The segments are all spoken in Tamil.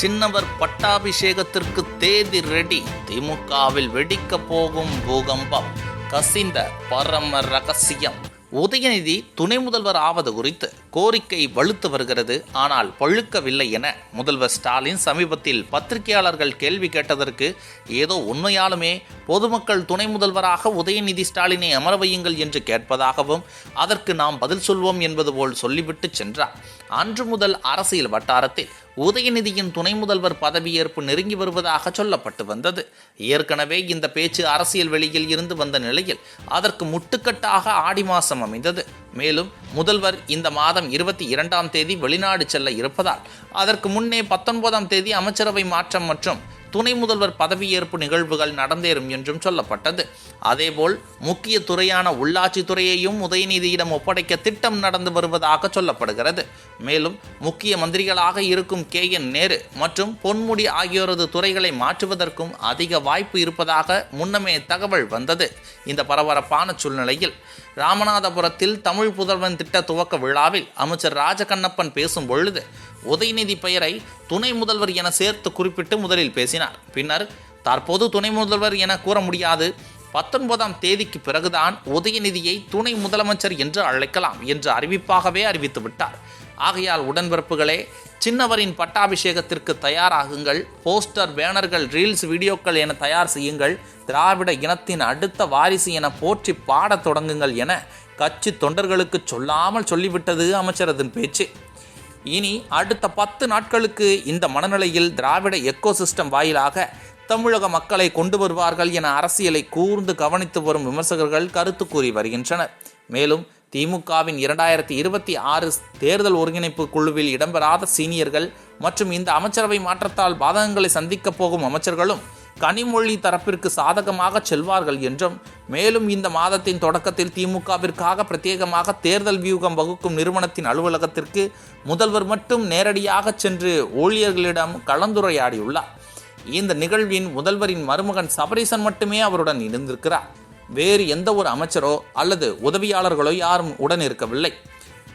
சின்னவர் பட்டாபிஷேகத்திற்கு தேதி ரெடி. திமுகவில் வெடிக்க போகும் பூகம்பம். கசிந்த பரம ரகசியம். உதயநிதி துணை முதல்வர் ஆவது குறித்து கோரிக்கை வலுத்து வருகிறது. ஆனால் பழுக்கவில்லை என முதல்வர் ஸ்டாலின் சமீபத்தில் பத்திரிகையாளர்கள் கேள்வி கேட்டதற்கு ஏதோ உண்மையாலுமே பொதுமக்கள் துணை முதல்வராக உதயநிதி ஸ்டாலினை அமர வையுங்கள் என்று கேட்பதாகவும் அதற்கு நாம் பதில் சொல்வோம் என்பது போல் சொல்லிவிட்டு சென்றார். அன்று முதல் அரசியல் வட்டாரத்தில் உதயநிதியின் துணை முதல்வர் பதவியேற்பு நெருங்கி வருவதாக சொல்லப்பட்டு வந்தது. ஏற்கனவே இந்த பேச்சு அரசியல் வெளியில் இருந்து வந்த நிலையில் அதற்கு முட்டுக்கட்டாக ஆடி மாசம் அமைந்தது. மேலும் முதல்வர் இந்த மாதம் இருபத்தி இரண்டாம் தேதி வெளிநாடு செல்ல இருப்பதால் அதற்கு முன்னே பத்தொன்பதாம் தேதி அமைச்சரவை மாற்றம் மற்றும் துணை முதல்வர் பதவியேற்பு நிகழ்வுகள் நடந்தேறும் என்றும் சொல்லப்பட்டது. அதேபோல் முக்கிய துறையான உள்ளாட்சி துறையையும் உதயநிதியிடம் ஒப்படைக்க திட்டம் நடந்து வருவதாக சொல்லப்படுகிறது. மேலும் முக்கிய மந்திரிகளாக இருக்கும் கே. என். நேரு மற்றும் பொன்முடி ஆகியோரது துறைகளை மாற்றுவதற்கும் அதிக வாய்ப்பு இருப்பதாக முன்னமே தகவல் வந்தது. இந்த பரபரப்பான சூழ்நிலையில் ராமநாதபுரத்தில் தமிழ் புதல்வன் திட்ட துவக்க விழாவில் அமைச்சர் ராஜகண்ணப்பன் பேசும் பொழுது உதயநிதி பெயரை துணை முதல்வர் என சேர்த்து குறிப்பிட்டு முதலில் பேசினார். பின்னர் தற்போது துணை முதல்வர் என கூற முடியாது. பத்தொன்பதாம் தேதிக்கு பிறகுதான் உதயநிதியை துணை முதலமைச்சர் என்று அழைக்கலாம் என்று அறிவிப்பாகவே அறிவித்து விட்டார். ஆகையால் உடன்பிறப்புகளே சின்னவரின் பட்டாபிஷேகத்திற்கு தயாராகுங்கள். போஸ்டர் பேனர்கள் ரீல்ஸ் வீடியோக்கள் என தயார் செய்யுங்கள். திராவிட இனத்தின் அடுத்த வாரிசு என போற்றி பாடத் தொடங்குங்கள் என கட்சி தொண்டர்களுக்கு சொல்லாமல் சொல்லிவிட்டது அமைச்சரதின் பேச்சு. இனி அடுத்த பத்து நாட்களுக்கு இந்த மனநிலையில் திராவிட எக்கோசிஸ்டம் வாயிலாக தமிழக மக்களை கொண்டு வருவார்கள் என அரசியலை கூர்ந்து கவனித்து வரும் விமர்சகர்கள் கருத்து கூறி வருகின்றனர். மேலும் திமுகவின் இரண்டாயிரத்தி இருபத்தி ஆறு தேர்தல் ஒருங்கிணைப்பு குழுவில் இடம்பெறாத சீனியர்கள் மற்றும் இந்த அமைச்சரவை மாற்றத்தால் பாதகங்களை சந்திக்கப் போகும் அமைச்சர்களும் கனிமொழி தரப்பிற்கு சாதகமாக செல்வார்கள் என்றும் மேலும் இந்த மாதத்தின் தொடக்கத்தில் திமுகவிற்காக பிரத்யேகமாக தேர்தல் வியூகம் வகுக்கும் நிறுவனத்தின் அலுவலகத்திற்கு முதல்வர் மட்டும் நேரடியாக சென்று ஊழியர்களிடம் கலந்துரையாடியுள்ளார். இந்த நிகழ்வின் முதல்வரின் மருமகன் சபரீசன் மட்டுமே அவருடன் இருந்திருக்கிறார். வேறு எந்த ஒரு அமைச்சரோ அல்லது உதவியாளர்களோ யாரும் உடன் இருக்கவில்லை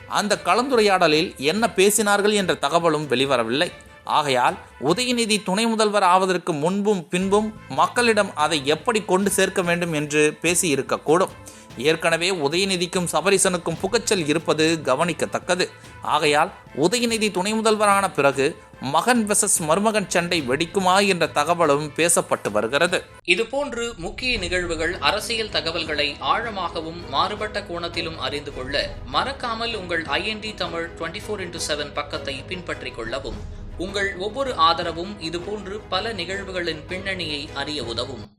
அந்த கலந்துரையாடலில் என்ன பேசினார்கள் என்ற தகவலும் வெளிவரவில்லை. ஆகையால் உதயநிதி துணை முதல்வர் ஆவதற்கு முன்பும் பின்பும் மக்களிடம் அதை எப்படி கொண்டு சேர்க்க வேண்டும் என்று பேசியிருக்கக்கூடும். ஏற்கனவே உதயநிதிக்கும் சபரிசனுக்கும் புகச்சல் இருப்பது கவனிக்கத்தக்கது. ஆகையால் உதயநிதி துணை முதல்வரான பிறகு மகன் வெசஸ் மருமகன் சண்டை வெடிக்குமா என்ற தகவலும் பேசப்பட்டு வருகிறது. இதுபோன்று முக்கிய நிகழ்வுகள் அரசியல் தகவல்களை ஆழமாகவும் மாறுபட்ட கோணத்திலும் அறிந்து கொள்ள மறக்காமல் உங்கள் IND Tamil twenty four into seven பக்கத்தை பின்பற்றிக் கொள்ளவும். உங்கள் ஒவ்வொரு ஆதரவும் இதுபோன்று பல நிகழ்வுகளின் பின்னணியை அறிய உதவும்.